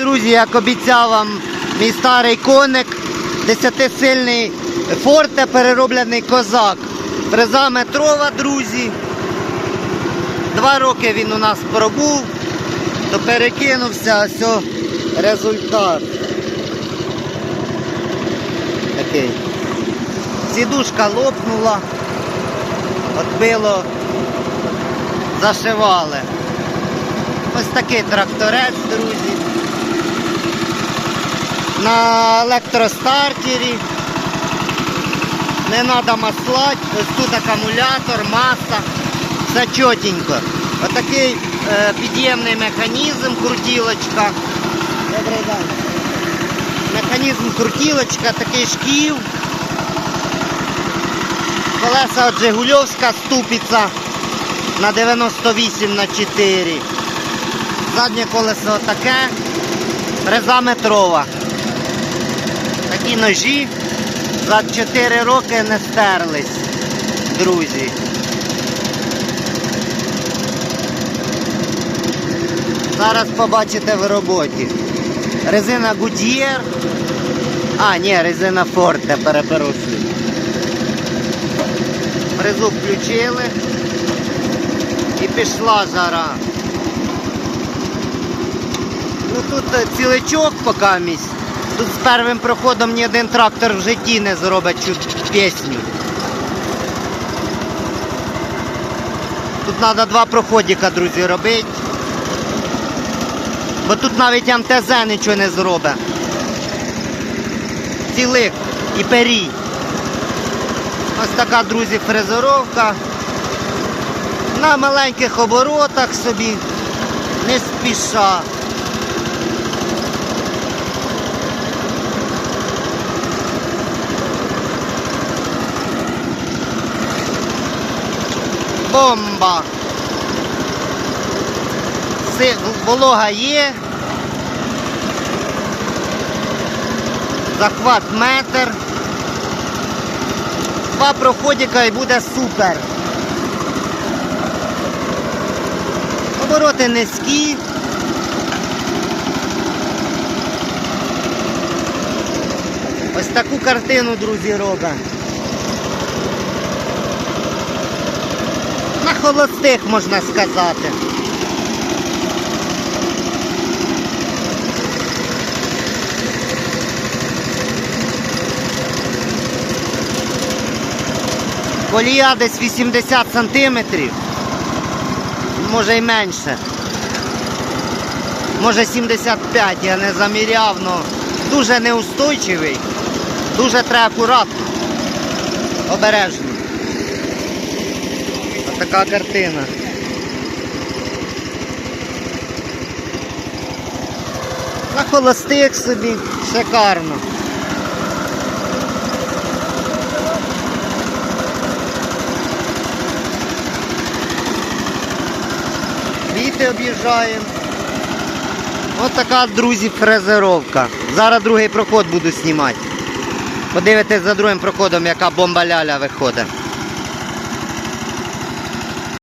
Друзі, як обіцяв вам мій старий коник, десятисильний форте перероблений козак. Фреза метрова, друзі. Два роки він у нас пробув, то перекинувся, ось результат. Такий. Сідушка лопнула, отбило, зашивали. Ось такий тракторець, друзі. На електростартері. Не треба маслати. Ось тут акумулятор, маса. Все чотенько. Отакий е, під'ємний механізм, крутілочка. Добрий день. Механізм крутілочка, такий шків. Колеса от Жигульовська ступиця на 98 на 4. Заднє колесо таке, фреза метрова. Такі ножі за 4 роки не стерлись, друзі. Зараз побачите в роботі. Резина Goodyear. А, ні, резина Forte, перепрошую. Фрезу включили і пішла жара. Ну тут ціличок поки місць. Тут з першим проходом ні один трактор в житті не зробить цю пісню. Тут треба два проходика, друзі, робити. Бо тут навіть МТЗ нічого не зробить. Цілик і перій. Ось така, друзі, фрезеровка. На маленьких оборотах собі, не спіша. Бомба! Си- Волога є. Захват метр. Два проходика і буде супер. Обороти низькі. Ось таку картину, друзі, робить. Холостих можна сказати. Колія десь 80 сантиметрів, може й менше. Може 75, я не заміряв, але дуже неустойчивий, дуже треба акуратно, обережно. Така картина. На холостих собі, шикарно. Віти об'їжджаємо. Ось така, друзі, фрезеровка. Зараз другий проход буду знімати. Подивитесь за другим проходом, яка бомба ляля виходить.